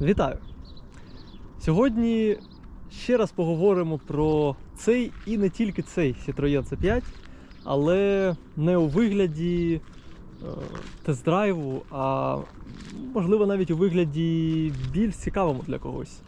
Вітаю! Сьогодні ще раз поговоримо про цей і не тільки цей Citroën C5, але не у вигляді е, тест-драйву, а можливо навіть у вигляді більш цікавому для когось.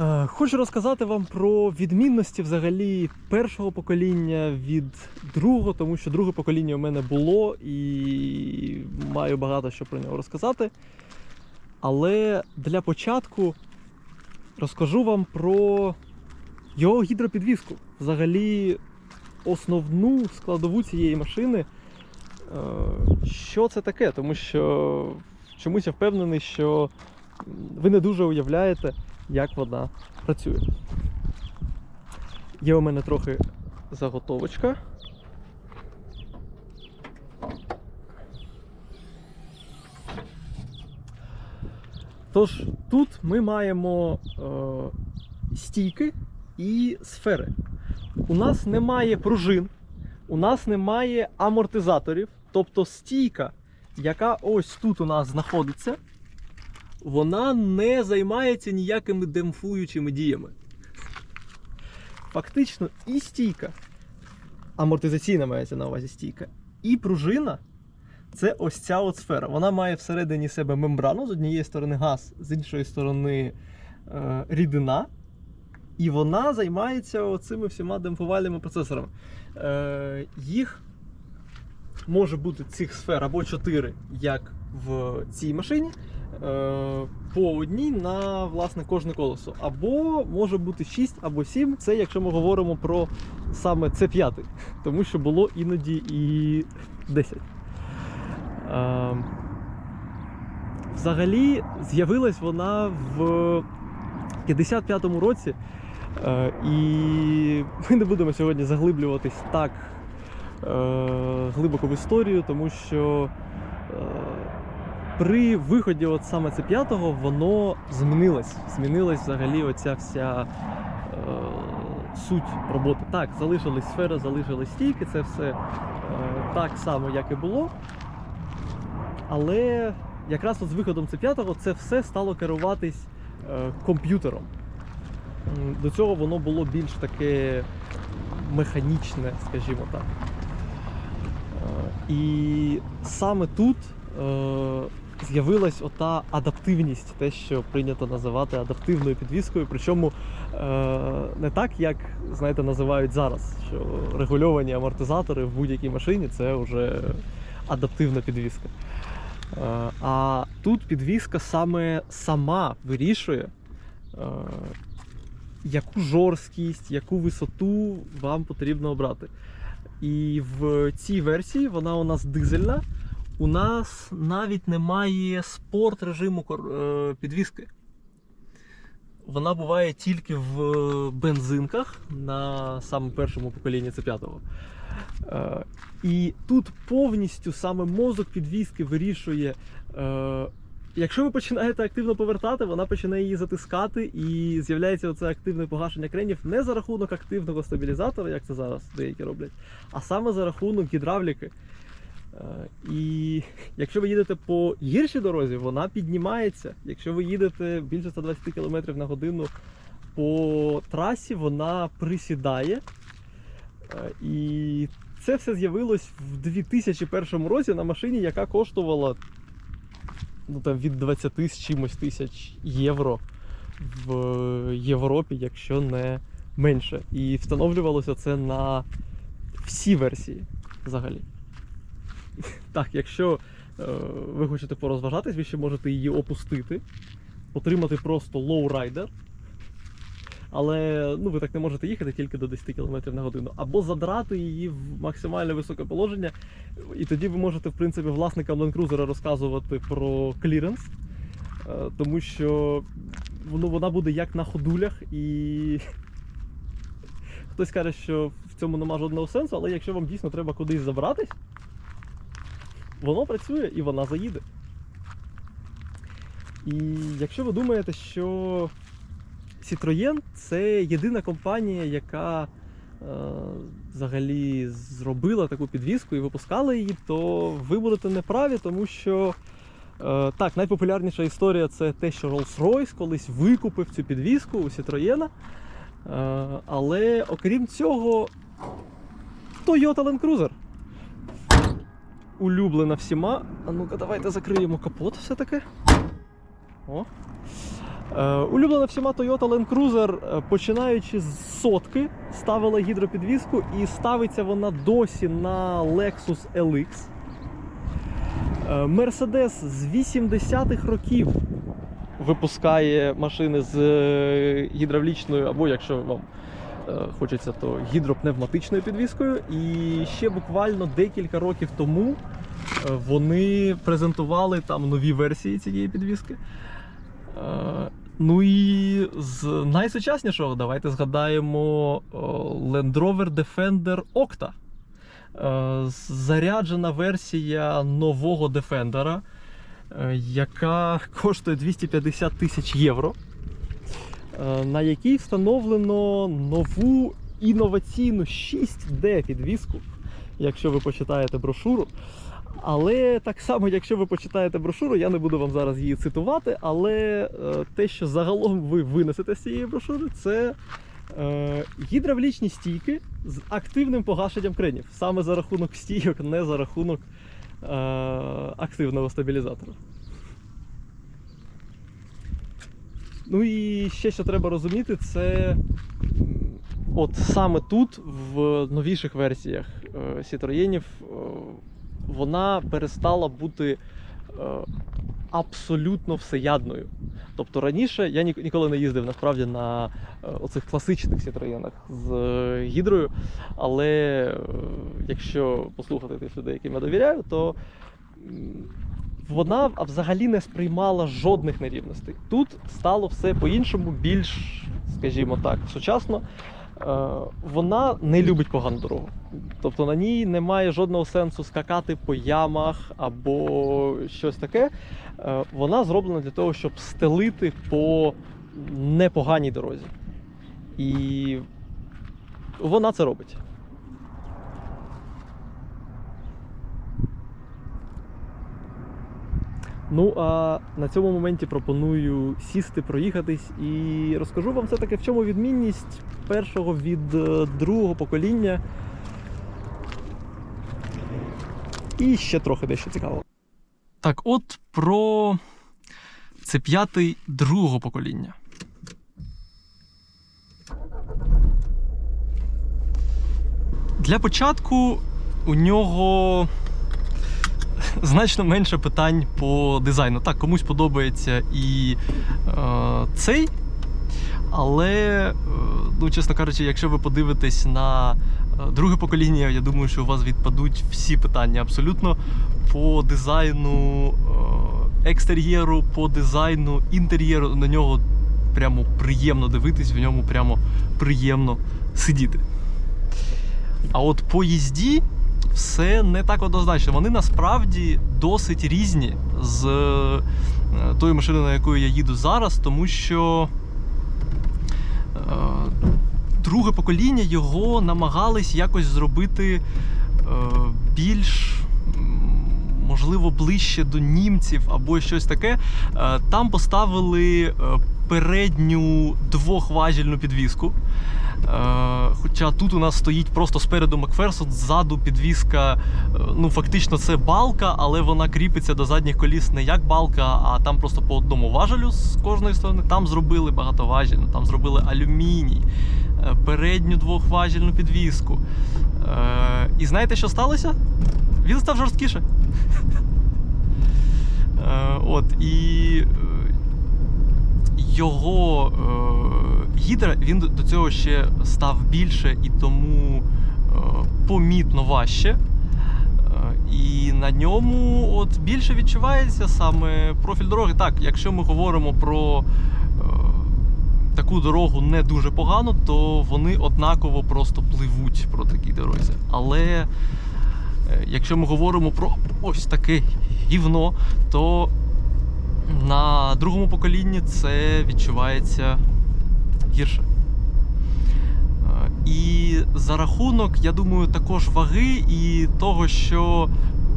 Е, Хочу розказати вам про відмінності взагалі першого покоління від другого, тому що друге покоління у мене було і маю багато що про нього розказати. Але для початку розкажу вам про його гідропідвіску. Взагалі, основну складову цієї машини. Е, Що це таке? Тому що чомусь я впевнений, що ви не дуже уявляєте, як вона працює. Є у мене трохи заготовочка. Тож тут ми маємо е, стійки і сфери. У нас немає пружин, у нас немає амортизаторів, тобто стійка, яка ось тут у нас знаходиться, вона не займається ніякими демпфуючими діями. Фактично, і стійка, амортизаційна мається на увазі стійка, і пружина це ось ця от сфера. Вона має всередині себе мембрану, з однієї сторони газ, з іншої сторони е, рідина. І вона займається цими всіма демпфувальними процесорами. Е, їх може бути цих сфер або 4, як в цій машині, е, по одній на власне кожне колесо. Або може бути 6 або 7. Це якщо ми говоримо про саме C5, тому що було іноді і 10. Е, Взагалі з'явилась вона в 55-му році. Е, І ми не будемо сьогодні заглиблюватись так е, глибоко в історію, тому що е, при виході от саме це п'ятого воно змінилось. Змінилась взагалі оця вся суть роботи. Так, залишились сфери, залишились стійки, це все так само, як і було. Але якраз от з виходом C5 це все стало керуватись е, комп'ютером. До цього воно було більш таке механічне, скажімо так. Е, І саме тут е, з'явилась ота адаптивність, те, що прийнято називати адаптивною підвіскою. Причому е, не так, як знаєте, називають зараз, що регульовані амортизатори в будь-якій машині це вже адаптивна підвіска. Е, А тут підвіска саме сама вирішує, е, яку жорсткість, яку висоту вам потрібно обрати. І в цій версії вона у нас дизельна. У нас навіть немає спорт режиму е, підвіски. Вона буває тільки в бензинках на самому першому поколінні C5. Е, І тут повністю саме мозок підвіски вирішує. Е, Якщо ви починаєте активно повертати, вона починає її затискати і з'являється оце активне погашення кренів не за рахунок активного стабілізатора, як це зараз деякі роблять, а саме за рахунок гідравліки. Е, І якщо ви їдете по гіршій дорозі, вона піднімається. Якщо ви їдете більше 120 км на годину по трасі, вона присідає. Е, І це все з'явилось в 2001 році на машині, яка коштувала ну, там, від 20 з чимось тисяч євро в Європі, якщо не менше. І встановлювалося це на всі версії взагалі. Так, якщо е, ви хочете порозважатись, ви ще можете її опустити, отримати просто лоурайдер. Але ну, ви так не можете їхати тільки до 10 км на годину. Або задрати її в максимально високе положення. І тоді ви можете, в принципі, власникам Cruiser розказувати про кліренс, е, тому що ну, вона буде як на ходулях, і хтось каже, що в цьому нема жодного сенсу, але якщо вам дійсно треба кудись забратись, воно працює і вона заїде. І якщо ви думаєте, що Citroën це єдина компанія, яка е, взагалі зробила таку підвіску і випускала її, то ви будете неправі, тому що Е, так, найпопулярніша історія це те, що Rolls-Royce колись викупив цю підвіску у Citroën. Е, але окрім цього, Toyota Land Cruiser. Улюблена всіма. А ну-ка, давайте закриємо капот все-таки. О. Е, улюблена всіма Toyota Land Cruiser, е, починаючи з сотки, ставила гідропідвіску і ставиться вона досі на Lexus LX. Е, Mercedes з 80-х років випускає машини з гідравлічною, або якщо вам хочеться, то гідропневматичною підвіскою. І ще буквально декілька років тому вони презентували там нові версії цієї підвіски. Е, Ну і з найсучаснішого давайте згадаємо Land Rover Defender Octa. Е, Заряджена версія нового Defender, е, яка коштує 250 тисяч євро, е, на якій встановлено нову інноваційну 6D підвіску, якщо ви почитаєте брошуру. Але так само, якщо ви почитаєте брошуру, я не буду вам зараз її цитувати, але е, те, що загалом ви винесете з цієї брошури, це е, гідравлічні стійки з активним погашенням кренів. Саме за рахунок стійок, не за рахунок е, активного стабілізатора. Ну і ще що треба розуміти, це от саме тут, в новіших версіях е, Citroёnів, е, вона перестала бути е, абсолютно всеядною. Тобто раніше я ні- ніколи не їздив насправді на е, оцих класичних Citroёnах з е, гідрою, але е, якщо послухати тих людей, яким я довіряю, то вона взагалі не сприймала жодних нерівностей. Тут стало все по-іншому, більш, скажімо так, сучасно. Е, Вона не любить погану дорогу. Тобто на ній немає жодного сенсу скакати по ямах або щось таке. Е, Вона зроблена для того, щоб стелити по непоганій дорозі. І вона це робить. Ну а на цьому моменті пропоную сісти, проїхатись і розкажу вам все-таки, в чому відмінність першого від е, другого покоління. І ще трохи дещо цікавого. Так, от про це п'ятий другого покоління. Для початку у нього значно менше питань по дизайну. Так, комусь подобається і е, цей. Але, е, ну, чесно кажучи, якщо ви подивитесь на е, друге покоління, я думаю, що у вас відпадуть всі питання абсолютно по дизайну е, екстер'єру, по дизайну інтер'єру. На нього прямо приємно дивитись, в ньому прямо приємно сидіти. А от по їзді все не так однозначно. Вони насправді досить різні з е, тою машиною, на якою я їду зараз, тому що е, друге покоління його намагались якось зробити е, більш. Можливо, ближче до німців або щось таке. Е, Там поставили е, передню двохважільну підвіску. Е, Хоча тут у нас стоїть просто спереду Макферсон, ззаду підвіска, ну фактично це балка, але вона кріпиться до задніх коліс не як балка, а там просто по одному важелю з кожної сторони. Там зробили багатоважільну, там зробили алюміній, передню двохважільну підвіску. І знаєте, що сталося? Він став жорсткіше. Е, От, і е, його е, гідра він до- цього ще став більше і тому помітно важче. І на ньому от більше відчувається саме профіль дороги. Так, якщо ми говоримо про таку дорогу не дуже погану, то вони однаково просто пливуть про такій дорозі. Але якщо ми говоримо про ось таке гівно, то на другому поколінні це відчувається гірше. Е, І за рахунок, я думаю, також ваги і того, що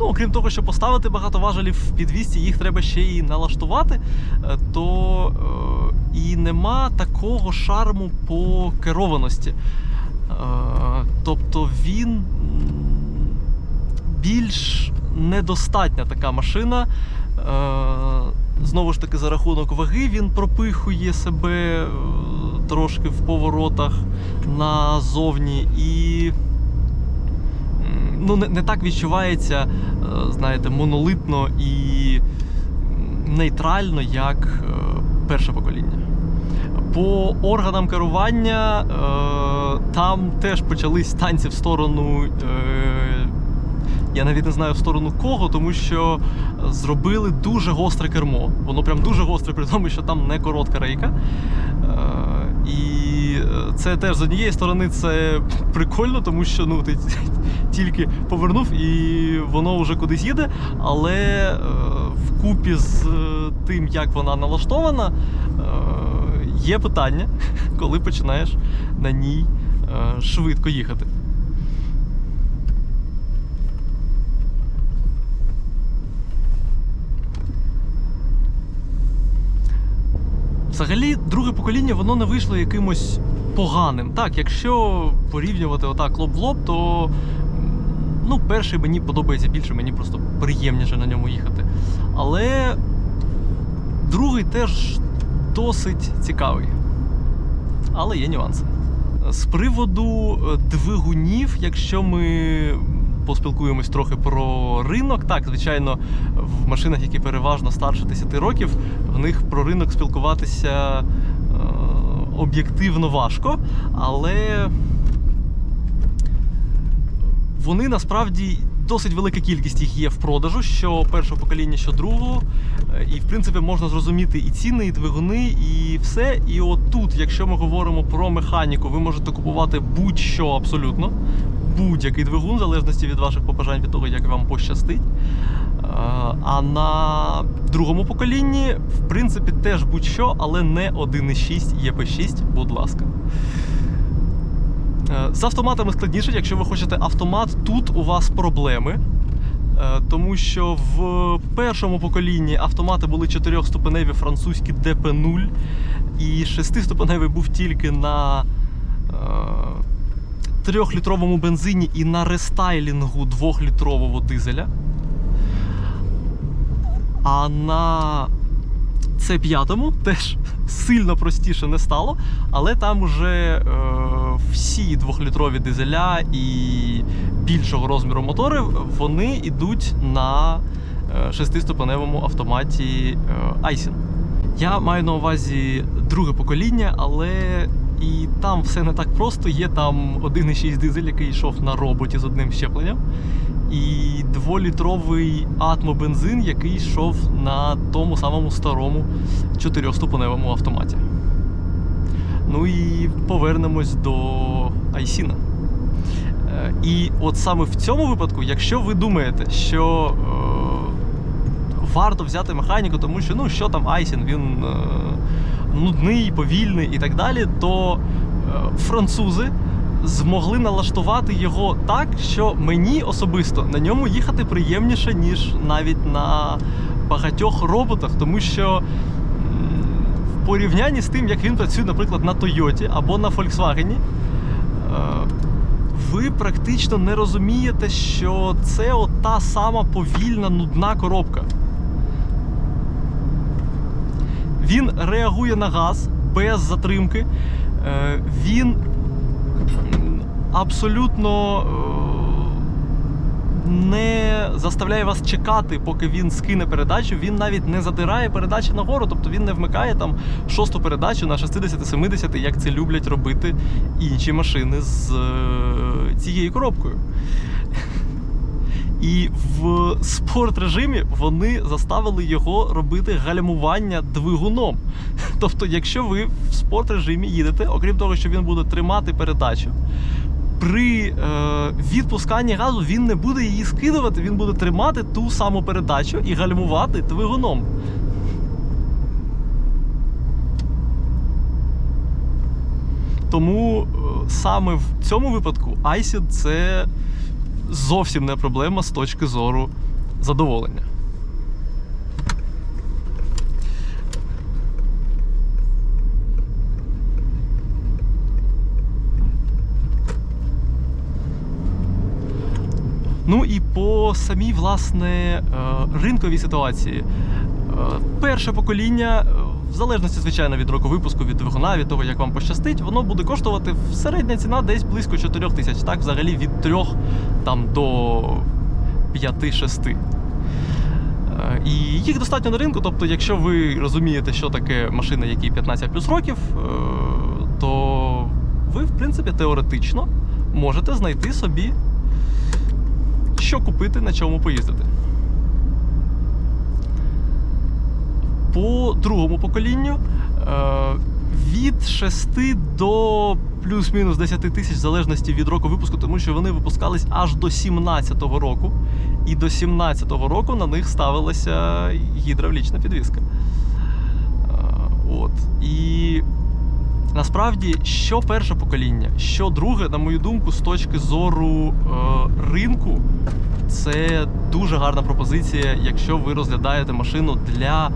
Ну, окрім того, що поставити багато важелів в підвісці, їх треба ще і налаштувати, е, то е, і нема такого шарму по керованості. Е, тобто він більш недостатня така машина. Е, Знову ж таки, за рахунок ваги він пропихує себе е, трошки в поворотах назовні і ну, не, не так відчувається, е, знаєте, монолитно і нейтрально, як перше покоління. По органам керування там теж почались танці в сторону. Я навіть не знаю в сторону кого, тому що зробили дуже гостре кермо. Воно прям дуже гостре, при тому, що там не коротка рейка. Е, і це теж з однієї сторони це прикольно, тому що ну, ти тільки повернув і воно вже кудись їде. Але е, вкупі з е, тим, як вона налаштована, є питання, коли починаєш на ній швидко їхати. Взагалі, друге покоління воно не вийшло якимось поганим. Так, якщо порівнювати отак лоб в лоб, то ну, перший мені подобається більше, мені просто приємніше на ньому їхати. Але другий теж досить цікавий. Але є нюанси. З приводу е, двигунів, якщо ми поспілкуємось трохи про ринок, так, звичайно, в машинах, які переважно старше 10 років, в них про ринок спілкуватися е, об'єктивно важко, але вони насправді досить велика кількість їх є в продажу, що першого покоління, що другого. Е, І в принципі можна зрозуміти і ціни, і двигуни, і все. І от тут, якщо ми говоримо про механіку, ви можете купувати будь-що абсолютно. Будь-який двигун, в залежності від ваших побажань, від того, як вам пощастить. Е, А на другому поколінні, в принципі, теж будь-що, але не 1.6 ЄП6, будь ласка. Е, З автоматами складніше, якщо ви хочете автомат, тут у вас проблеми. Е, Тому що в першому поколінні автомати були 4-ступеневі французькі DP0, і 6-ступеневий був тільки на 3-літровому бензині і на рестайлінгу 2-літрового дизеля. А на C5 теж сильно простіше не стало, але там вже е, всі двохлітрові дизеля і більшого розміру мотори вони йдуть на е, шестиступеневому автоматі е, Я маю на увазі друге покоління, але і там все не так просто. Є там 1,6 дизель, який йшов на роботі з одним щепленням, і дволітровий атмобензин, який йшов на тому самому старому 4-ступеневому автоматі. Ну і повернемось до Айсіна. Е, І от саме в цьому випадку, якщо ви думаєте, що е, варто взяти механіку, тому що ну що там Айсін, він е, нудний, повільний і так далі, то е, французи змогли налаштувати його так, що мені особисто на ньому їхати приємніше, ніж навіть на багатьох роботах, тому що порівнянні з тим, як він працює, наприклад, на Тойоті або на Volkswagen, е, ви практично не розумієте, що це от та сама повільна, нудна коробка. Він реагує на газ без затримки. Е, Він абсолютно е, не заставляє вас чекати, поки він скине передачу. Він навіть не задирає передачі нагору, тобто він не вмикає там шосту передачу на 60-70, як це люблять робити інші машини з е, цією коробкою. І в спорт режимі вони заставили його робити гальмування двигуном. Тобто, якщо ви в спорт режимі їдете, окрім того, що він буде тримати передачу, при е, відпусканні газу він не буде її скидувати, він буде тримати ту саму передачу і гальмувати двигуном. Тому е, саме в цьому випадку ICID це зовсім не проблема з точки зору задоволення. Ну і по самій власне е, ринковій ситуації. Е, Перше покоління, е, в залежності, звичайно, від року випуску, від двигуна, від того, як вам пощастить, воно буде коштувати середня ціна десь близько 4 тисяч. Так, взагалі від 3 там, до 5-6. Е, І їх достатньо на ринку. Тобто, якщо ви розумієте, що таке машина, якій 15 плюс років, е, то ви, в принципі, теоретично можете знайти собі, що купити, на чому поїздити. По другому поколінню е, від 6 до плюс-мінус 10 тисяч, в залежності від року випуску, тому що вони випускались аж до 17-го року. І до 17-го року на них ставилася гідравлічна підвіска. Е, От. І насправді, що перше покоління, що друге, на мою думку, з точки зору е, ринку, це дуже гарна пропозиція, якщо ви розглядаєте машину для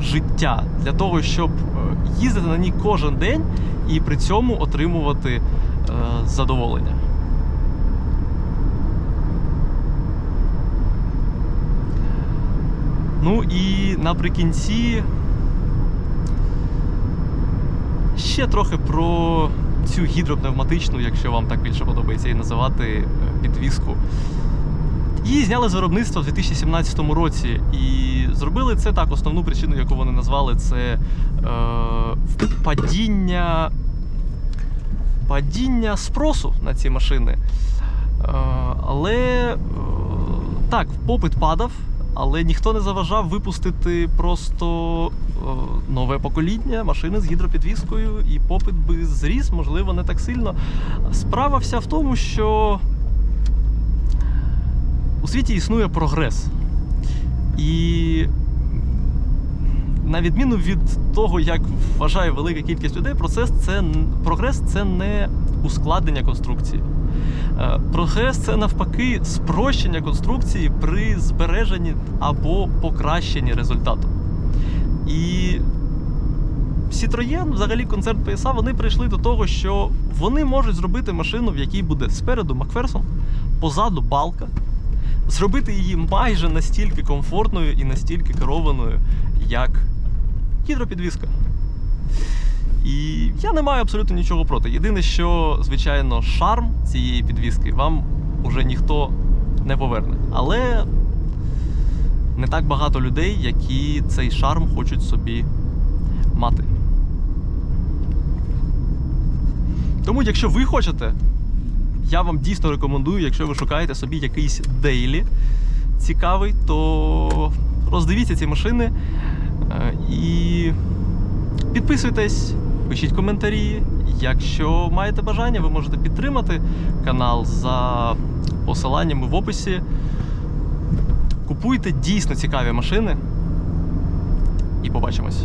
життя, для того, щоб е, їздити на ній кожен день і при цьому отримувати е, задоволення. Ну і наприкінці ще трохи про цю гідропневматичну, якщо вам так більше подобається її називати, е, підвіску. Її зняли з виробництва в 2017 році. І зробили це так. Основну причину, яку вони назвали, це е, падіння, падіння спросу на ці машини. Е, але е, так, попит падав, але ніхто не заважав випустити просто е, нове покоління машини з гідропідвіскою, і попит би зріс, можливо, не так сильно. Справа вся в тому, що у світі існує прогрес. І на відміну від того, як вважає велика кількість людей, процес це, прогрес це не ускладнення конструкції. Е, Прогрес це навпаки спрощення конструкції при збереженні або покращенні результату. І Citroën, взагалі концерн PSA, вони прийшли до того, що вони можуть зробити машину, в якій буде спереду Макферсон, позаду балка, зробити її майже настільки комфортною і настільки керованою, як гідропідвіска. І я не маю абсолютно нічого проти. Єдине, що, звичайно, шарм цієї підвіски вам уже ніхто не поверне. Але не так багато людей, які цей шарм хочуть собі мати. Тому, якщо ви хочете, я вам дійсно рекомендую, якщо ви шукаєте собі якийсь дейлі цікавий, то роздивіться ці машини е, і підписуйтесь, пишіть коментарі. Якщо маєте бажання, ви можете підтримати канал за посиланнями в описі. Купуйте дійсно цікаві машини і побачимось.